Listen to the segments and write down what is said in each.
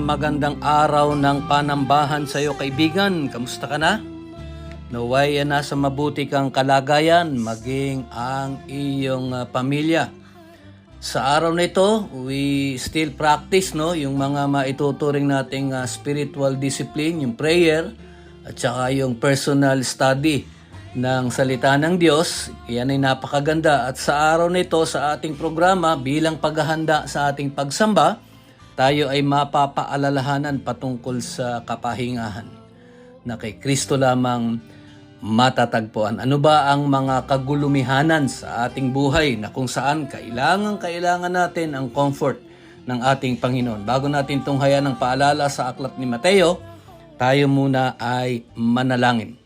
Magandang araw ng panambahan sa iyo kaibigan. Kamusta ka na? Naway ah, nasa mabuti kang kalagayan, maging ang iyong ah, pamilya. Sa araw na ito, we still practice no, yung mga maituturing nating ah, spiritual discipline, yung prayer, at saka yung personal study ng salita ng Diyos. Yan ay napakaganda. At sa araw na ito, sa ating programa, bilang paghahanda sa ating pagsamba, tayo ay mapapaalalahanan patungkol sa kapahingahan na kay Kristo lamang matatagpuan. Ano ba ang mga kagulumihanan sa ating buhay na kung saan kailangan kailangan natin ang comfort ng ating Panginoon. Bago natin tunghayan ng paalala sa aklat ni Mateo, tayo muna ay manalangin.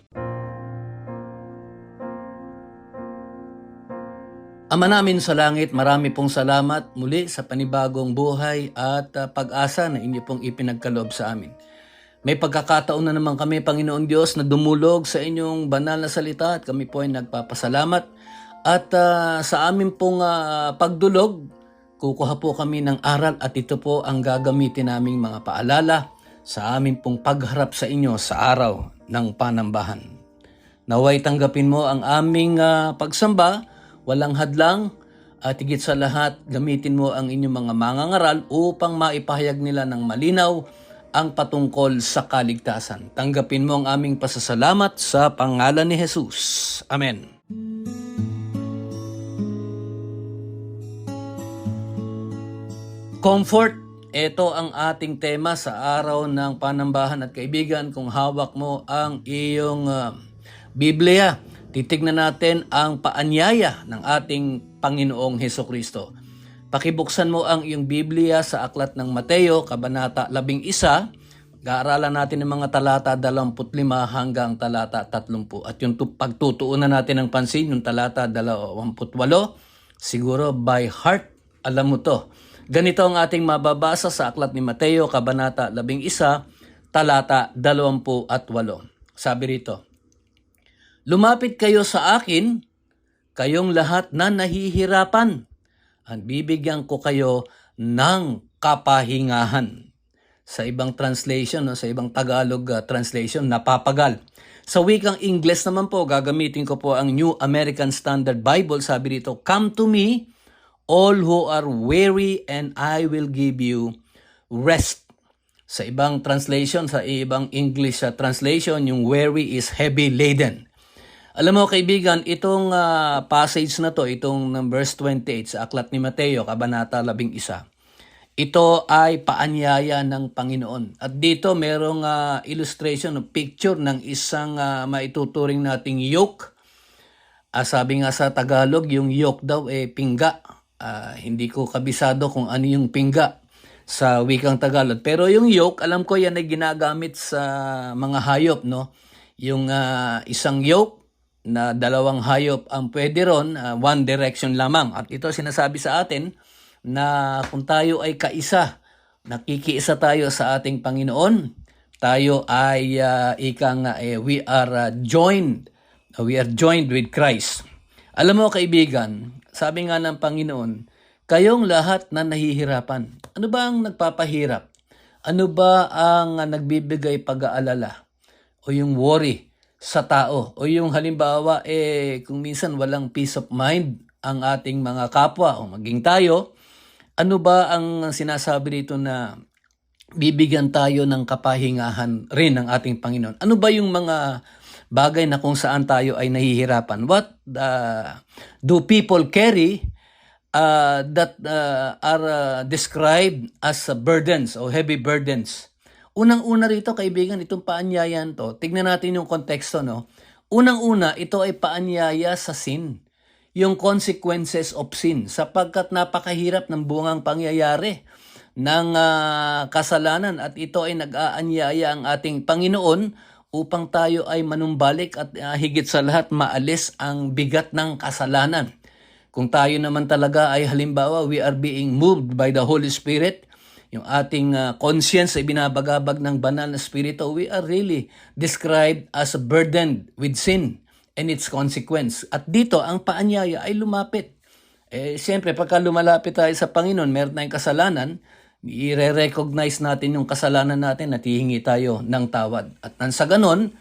Ama namin sa langit, marami pong salamat muli sa panibagong buhay at uh, pag-asa na inyo pong ipinagkaloob sa amin. May pagkakataon na naman kami, Panginoon Diyos, na dumulog sa inyong banal na salita at kami po ay nagpapasalamat. At uh, sa amin pong uh, pagdulog, kukuha po kami ng aral at ito po ang gagamitin naming mga paalala sa amin pong pagharap sa inyo sa araw ng panambahan. Naway tanggapin mo ang aming ah, pagsamba, walang hadlang, at higit sa lahat, gamitin mo ang inyong mga mangangaral upang maipahayag nila ng malinaw ang patungkol sa kaligtasan. Tanggapin mo ang aming pasasalamat sa pangalan ni Jesus. Amen. Comfort. Ito ang ating tema sa araw ng panambahan at kaibigan. Kung hawak mo ang iyong ah, Biblia, titignan natin ang paanyaya ng ating Panginoong Heso Kristo. Pakibuksan mo ang iyong Biblia sa Aklat ng Mateo, Kabanata 11. Gaaralan natin ng mga talata 25 hanggang talata 30. At yung tu- pagtutuunan natin ng pansin, yung talata 28, siguro by heart, alam mo to. Ganito ang ating mababasa sa Aklat ni Mateo, Kabanata 11, talata 28. Sabi rito, Lumapit kayo sa akin, kayong lahat na nahihirapan, at bibigyan ko kayo ng kapahingahan. Sa ibang translation, no, sa ibang Tagalog uh, translation, napapagal. Sa wikang Ingles naman po, gagamitin ko po ang New American Standard Bible. Sabi dito, Come to me, all who are weary, and I will give you rest. Sa ibang translation, sa ibang English uh, translation, yung weary is heavy laden. Alam mo kaibigan, itong ah, passage na to, itong ng verse 28 sa Aklat ni Mateo, Kabanata 11, ito ay paanyaya ng Panginoon. At dito merong ah, illustration, picture ng isang ah, maituturing nating yoke. Ah, sabi nga sa Tagalog, yung yoke daw eh pingga. Ah, hindi ko kabisado kung ano yung pingga sa wikang Tagalog. Pero yung yoke, alam ko yan ay ginagamit sa mga hayop, no? Yung ah, isang yoke na dalawang hayop ang pwede ron, ah, one direction lamang. At ito sinasabi sa atin na kung tayo ay kaisa, nakikiisa tayo sa ating Panginoon, tayo ay ah, ika nga, eh, we are ah, joined, we are joined with Christ. Alam mo kaibigan, sabi nga ng Panginoon, kayong lahat na nahihirapan. Ano ba ang nagpapahirap? Ano ba ang ah, nagbibigay pag-aalala? O yung worry? Sa tao o yung halimbawa eh kung minsan walang peace of mind ang ating mga kapwa o maging tayo ano ba ang sinasabi dito na bibigyan tayo ng kapahingahan rin ng ating Panginoon ano ba yung mga bagay na kung saan tayo ay nahihirapan. What uh, do people carry uh, that uh, are uh, described as burdens o heavy burdens? Unang-una rito, kaibigan, itong paanyayan to, tignan natin yung konteksto, no? Unang-una, ito ay paanyaya sa sin. Yung consequences of sin. Sapagkat napakahirap ng bungang pangyayari ng ah, kasalanan at ito ay nag-aanyaya ang ating Panginoon upang tayo ay manumbalik at ah, higit sa lahat maalis ang bigat ng kasalanan. Kung tayo naman talaga ay halimbawa we are being moved by the Holy Spirit, yung ating ah, conscience ay binabagabag ng banal na spirito, we are really described as burdened with sin and its consequence. At dito, ang paanyaya ay lumapit. Eh, siyempre, pagka lumalapit tayo sa Panginoon, meron tayong kasalanan, i-recognize natin yung kasalanan natin at hihingi tayo ng tawad. At nang sa ganon,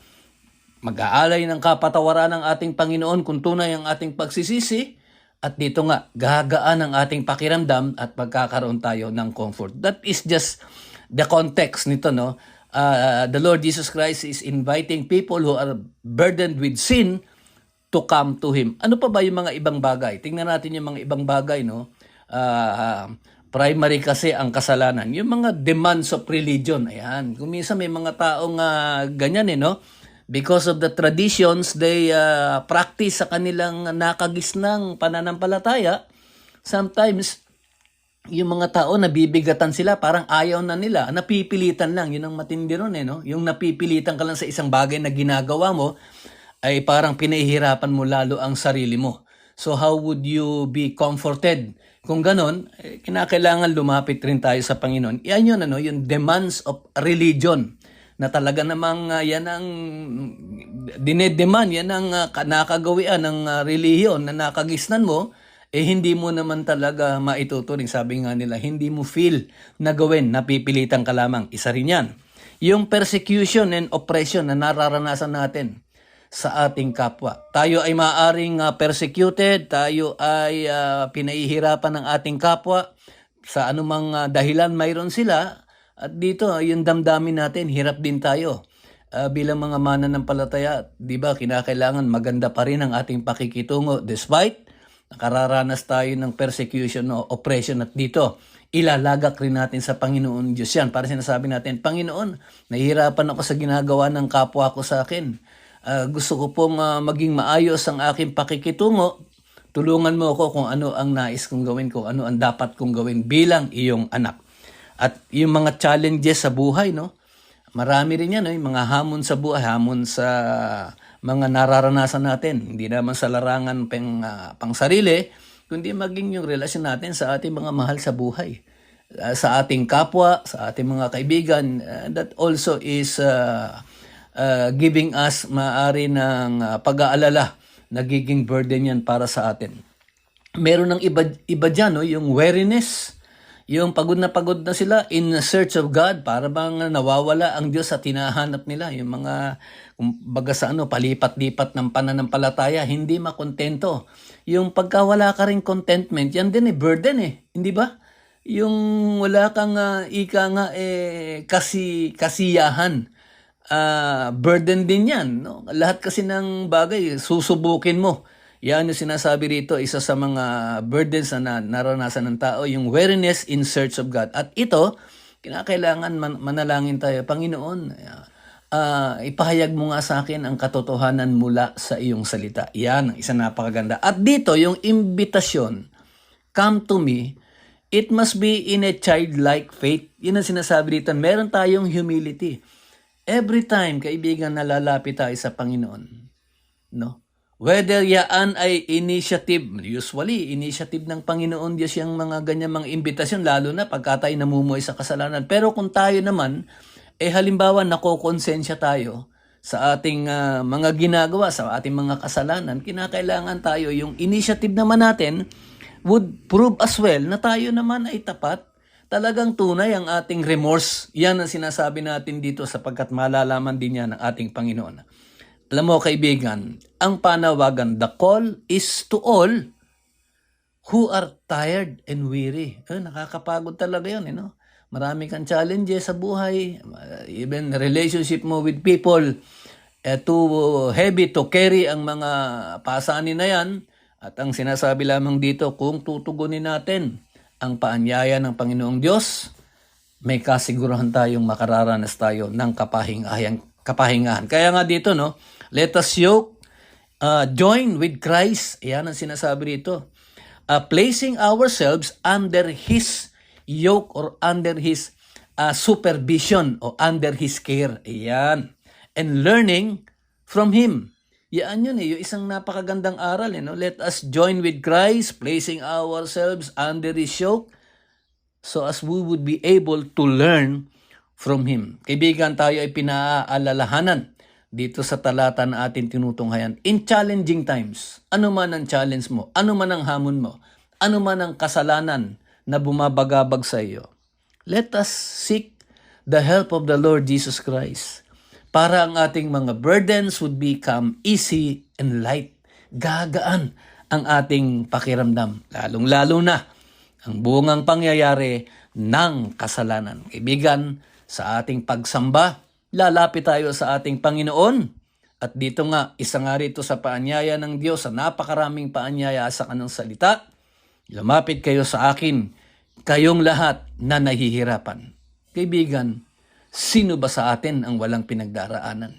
mag-aalay ng kapatawaran ng ating Panginoon kung tunay ang ating pagsisisi, at dito nga, gagaan ang ating pakiramdam at pagkakaroon tayo ng comfort. That is just the context nito, no? Uh, the Lord Jesus Christ is inviting people who are burdened with sin to come to Him. Ano pa ba yung mga ibang bagay? Tingnan natin yung mga ibang bagay, no? Ah, primary kasi ang kasalanan. Yung mga demands of religion, ayan. Kung minsan may mga taong ah, ganyan, eh, no? Because of the traditions they ah, practice sa kanilang nakagisnang pananampalataya, sometimes yung mga tao nabibigatan sila, parang ayaw na nila, napipilitan lang, yun ang matindi ron eh, no? Yung napipilitan ka lang sa isang bagay na ginagawa mo, ay parang pinahihirapan mo lalo ang sarili mo. So how would you be comforted? Kung ganon, eh, kinakailangan lumapit rin tayo sa Panginoon. Yan yun, ano, yung demands of religion na talaga namang ah, yan ang dinedemand, yan ang uh, nakagawian ng ah, relihiyon na nakagisnan mo, eh hindi mo naman talaga maituturing. Sabi nga nila, hindi mo feel na gawin, napipilitan ka lamang. Isa rin yan. Yung persecution and oppression na nararanasan natin sa ating kapwa. Tayo ay maaring ah, persecuted, tayo ay ah, pinahihirapan ng ating kapwa sa anumang ah, dahilan mayroon sila. At dito, yung damdamin natin, hirap din tayo. Ah, bilang mga mananampalataya, di ba, kinakailangan maganda pa rin ang ating pakikitungo despite nakararanas tayo ng persecution o oppression at dito, ilalagak rin natin sa Panginoon Diyos yan. Para sinasabi natin, Panginoon, nahihirapan ako sa ginagawa ng kapwa ko sa akin. Ah, gusto ko pong ah, maging maayos ang aking pakikitungo. Tulungan mo ako kung ano ang nais kong gawin, kung ano ang dapat kong gawin bilang iyong anak. At yung mga challenges sa buhay, no? Marami rin yan, no? yung mga hamon sa buhay, hamon sa mga nararanasan natin. Hindi naman sa larangan pang, ah, pang sarili, kundi maging yung relasyon natin sa ating mga mahal sa buhay. Ah, sa ating kapwa, sa ating mga kaibigan, ah, that also is ah, ah, giving us maari ng ah, pag-aalala. Nagiging burden yan para sa atin meron ng iba, iba dyan, no? yung weariness, yung pagod na pagod na sila in search of God, para bang nawawala ang Diyos sa tinahanap nila, yung mga, kumbaga sa ano, palipat-lipat ng pananampalataya, hindi makontento. Yung pagkawala ka rin contentment, yan din eh, burden eh, hindi ba? Yung wala kang ah, ika nga eh, kasi, kasiyahan, ah burden din yan. No? Lahat kasi ng bagay, susubukin mo. Yan yung sinasabi rito, isa sa mga burdens na na- naranasan ng tao, yung weariness in search of God. At ito, kinakailangan man- manalangin tayo, Panginoon, ah, ipahayag mo nga sa akin ang katotohanan mula sa iyong salita. Yan, ang isa napakaganda. At dito, yung invitation, come to me, it must be in a childlike faith. Yun ang sinasabi dito. Meron tayong humility. Every time, kaibigan, nalalapit tayo sa Panginoon, no? Whether yaan ay initiative, usually initiative ng Panginoon Diyos yung mga ganyan mga imbitasyon, lalo na pagka tayo namumuhay sa kasalanan. Pero kung tayo naman, eh halimbawa nakokonsensya tayo sa ating ah, mga ginagawa, sa ating mga kasalanan, kinakailangan tayo, yung initiative naman natin would prove as well na tayo naman ay tapat. Talagang tunay ang ating remorse. Yan ang sinasabi natin dito sapagkat malalaman din yan ng ating Panginoon. Alam mo kaibigan, ang panawagan, the call is to all who are tired and weary. Eh, nakakapagod talaga yun, eh, no? Marami kang challenges sa buhay, uh, even relationship mo with people. eh, too heavy to carry ang mga pasanin na yan. At ang sinasabi lamang dito, kung tutugunin natin ang paanyaya ng Panginoong Diyos, may kasigurahan tayong makararanas tayo ng kapahingahan. kapahingahan. Kaya nga dito, no, let us yoke, uh, join with Christ. Yan ang sinasabi dito. Uh, placing ourselves under His yoke or under His uh, supervision or under His care. Yan. And learning from Him. Yan yun eh, yung isang napakagandang aral. Eh, no? Let us join with Christ, placing ourselves under His yoke so as we would be able to learn from Him. Kaibigan, tayo ay pinaalalahanan dito sa talata na atin tinutunghayan. In challenging times, ano man ang challenge mo, ano man ang hamon mo, ano man ang kasalanan na bumabagabag sa iyo, let us seek the help of the Lord Jesus Christ para ang ating mga burdens would become easy and light. Gagaan ang ating pakiramdam, lalong-lalo na ang bungang pangyayari ng kasalanan. Kaibigan, sa ating pagsamba, lalapit tayo sa ating Panginoon. At dito nga, isa nga rito sa paanyaya ng Diyos, sa napakaraming paanyaya sa kanang salita, lumapit kayo sa akin, kayong lahat na nahihirapan. Kaibigan, sino ba sa atin ang walang pinagdaraanan?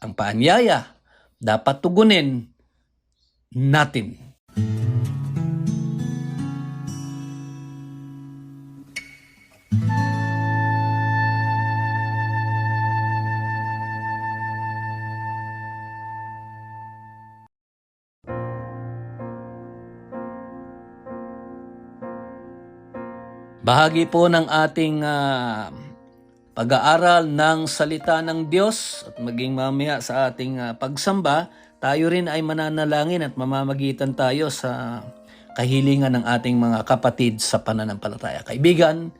Ang paanyaya, dapat tugunin natin. Bahagi po ng ating ah, pag-aaral ng salita ng Diyos at maging mamaya sa ating ah, pagsamba, tayo rin ay mananalangin at mamamagitan tayo sa kahilingan ng ating mga kapatid sa pananampalataya. Kaibigan,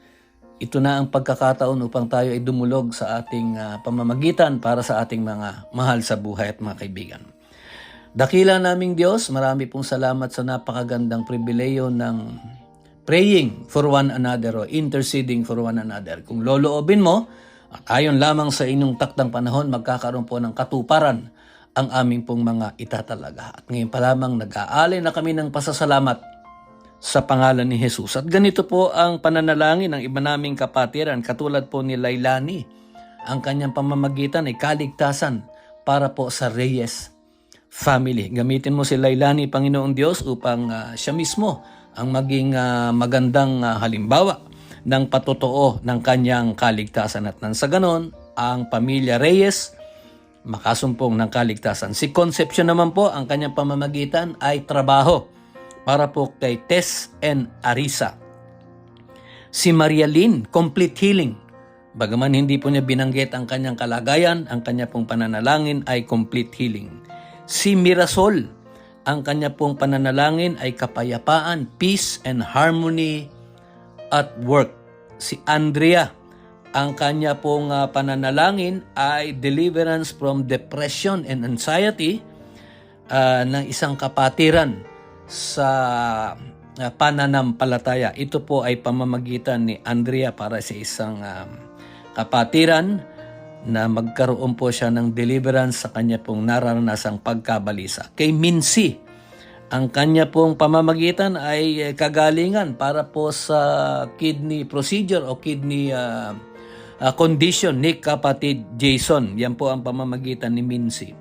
ito na ang pagkakataon upang tayo ay dumulog sa ating ah, pamamagitan para sa ating mga mahal sa buhay at mga kaibigan. Dakila naming Diyos, marami pong salamat sa napakagandang pribileyo ng praying for one another o interceding for one another. Kung loloobin mo, ayon lamang sa inyong taktang panahon, magkakaroon po ng katuparan ang aming pong mga itatalaga. At ngayon pa lamang nag-aalay na kami ng pasasalamat sa pangalan ni Jesus. At ganito po ang pananalangin ng iba naming kapatiran, katulad po ni Lailani. Ang kanyang pamamagitan ay kaligtasan para po sa Reyes family. Gamitin mo si Lailani, Panginoong Diyos, upang ah, siya mismo ang maging ah, magandang ah, halimbawa ng patotoo ng kanyang kaligtasan. At nang sa ganon, ang pamilya Reyes makasumpong ng kaligtasan. Si Concepcion naman po, ang kanyang pamamagitan ay trabaho para po kay Tess and Arisa. Si Maria Lynn, complete healing. Bagaman hindi po niya binanggit ang kanyang kalagayan, ang kanya pong pananalangin ay complete healing. Si Mirasol, ang kanya pong pananalangin ay kapayapaan, peace and harmony at work. Si Andrea, ang kanya pong ah, pananalangin ay deliverance from depression and anxiety ah, ng isang kapatiran sa ah, pananampalataya. Ito po ay pamamagitan ni Andrea para sa isang ah, kapatiran na magkaroon po siya ng deliverance sa kanya pong nararanasang pagkabalisa. Kay Mincy, ang kanya pong pamamagitan ay eh, kagalingan para po sa kidney procedure o kidney ah, ah, condition ni kapatid Jason. Yan po ang pamamagitan ni Mincy.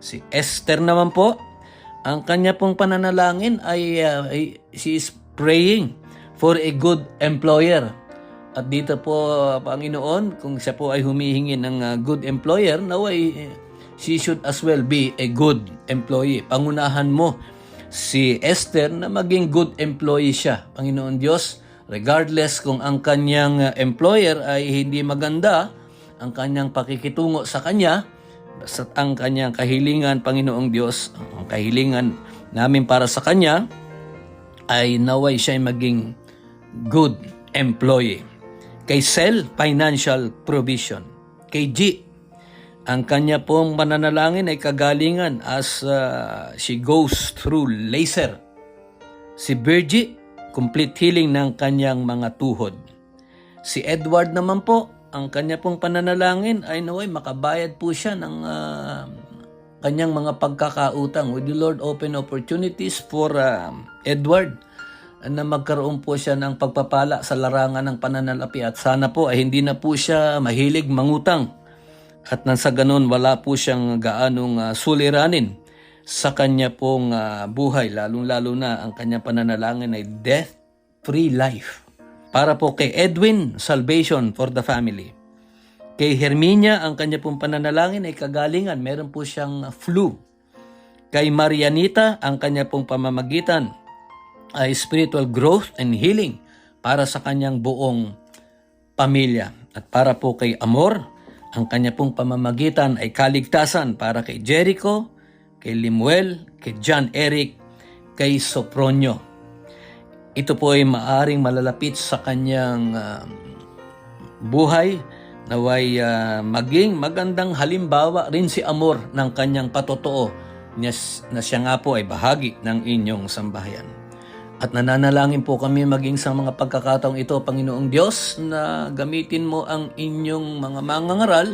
Si Esther naman po, ang kanya pong pananalangin ay, ah, ay she is praying for a good employer. At dito po, ah, Panginoon, kung siya po ay humihingi ng ah, good employer, naway eh, she should as well be a good employee. Pangunahan mo si Esther na maging good employee siya. Panginoon Diyos, regardless kung ang kanyang uh, employer ay hindi maganda, ang kanyang pakikitungo sa kanya, basta ang kanyang kahilingan, Panginoong Diyos, ang kahilingan namin para sa kanya, ay naway siya ay maging good employee. Kay Sel, financial provision. Kay G, ang kanya pong mananalangin ay kagalingan as uh, she goes through laser. Si Virgie, complete healing ng kanyang mga tuhod. Si Edward naman po, ang kanya pong pananalangin ay naway makabayad po siya ng ah, kanyang mga pagkakautang. Would you Lord open opportunities for ah, Edward na magkaroon po siya ng pagpapala sa larangan ng pananalapi at sana po ay hindi na po siya mahilig mangutang at nang sa ganun wala po siyang gaanong ah, suliranin sa kanya pong ah, buhay lalong-lalo na ang kanyang pananalangin ay death-free life. Para po kay Edwin, salvation for the family. Kay Herminia, ang kanya pong pananalangin ay kagalingan. Meron po siyang flu. Kay Marianita, ang kanya pong pamamagitan ay spiritual growth and healing para sa kanyang buong pamilya. At para po kay Amor, ang kanya pong pamamagitan ay kaligtasan para kay Jericho, kay Limuel, kay John Eric, kay Sopronio. Ito po ay maaring malalapit sa kanyang ah, buhay naway ah, maging magandang halimbawa rin si Amor ng kanyang patotoo na siya nga po ay bahagi ng inyong sambahayan. At nananalangin po kami maging sa mga pagkakataong ito, Panginoong Diyos, na gamitin mo ang inyong mga mangangaral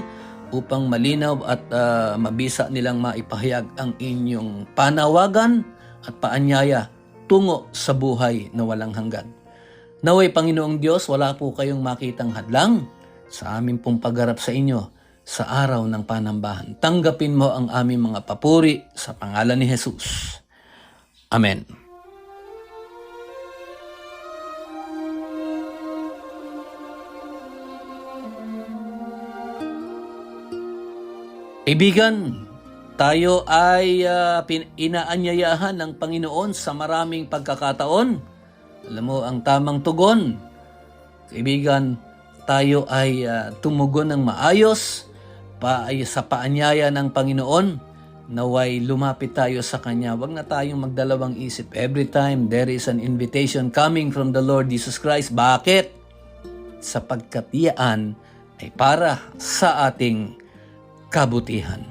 upang malinaw at ah, mabisa nilang maipahayag ang inyong panawagan at paanyaya tungo sa buhay na walang hanggan. Naway Panginoong Diyos, wala po kayong makitang hadlang sa aming pong pagharap sa inyo sa araw ng panambahan. Tanggapin mo ang aming mga papuri sa pangalan ni Jesus. Amen. Ibigan, tayo ay pin- inaanyayahan ng Panginoon sa maraming pagkakataon. Alam mo, ang tamang tugon, kaibigan, tayo ay ah, tumugon ng maayos pa ay sa paanyaya ng Panginoon naway lumapit tayo sa Kanya. Huwag na tayong magdalawang isip. Every time there is an invitation coming from the Lord Jesus Christ. Bakit? Sapagkat iyan ay para sa ating kabutihan.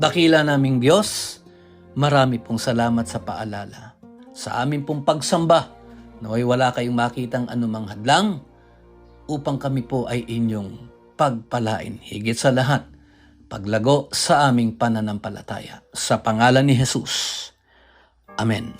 Dakila naming Diyos, marami pong salamat sa paalala. Sa amin pong pagsamba, naway wala kayong makitang anumang hadlang upang kami po ay inyong pagpalain. Higit sa lahat, paglago sa aming pananampalataya. Sa pangalan ni Jesus. Amen.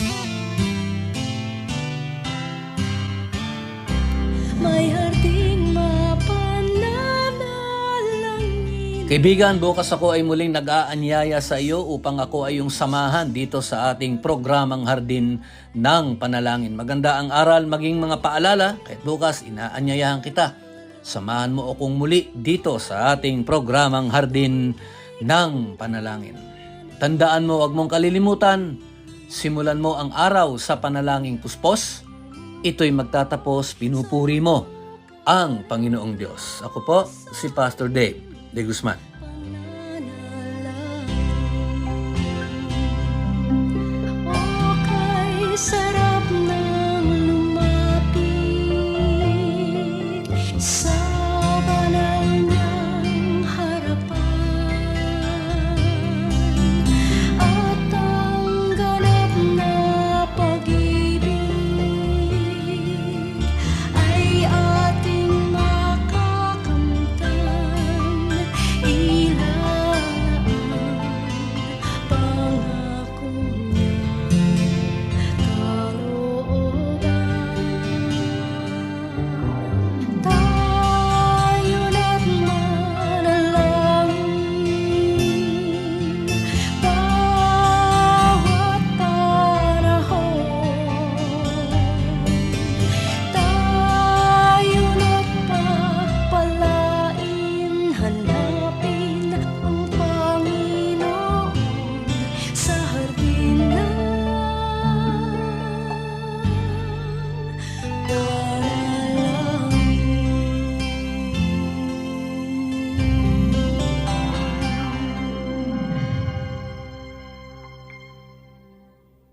Kaibigan, bukas ako ay muling nag-aanyaya sa iyo upang ako ay yung samahan dito sa ating programang Hardin ng Panalangin. Maganda ang aral, maging mga paalala, kahit bukas inaanyayahan kita. Samahan mo akong muli dito sa ating programang Hardin ng Panalangin. Tandaan mo, huwag mong kalilimutan, simulan mo ang araw sa panalangin puspos, ito'y magtatapos, pinupuri mo ang Panginoong Diyos. Ako po, si Pastor Dave de Guzman. Pananalang, ako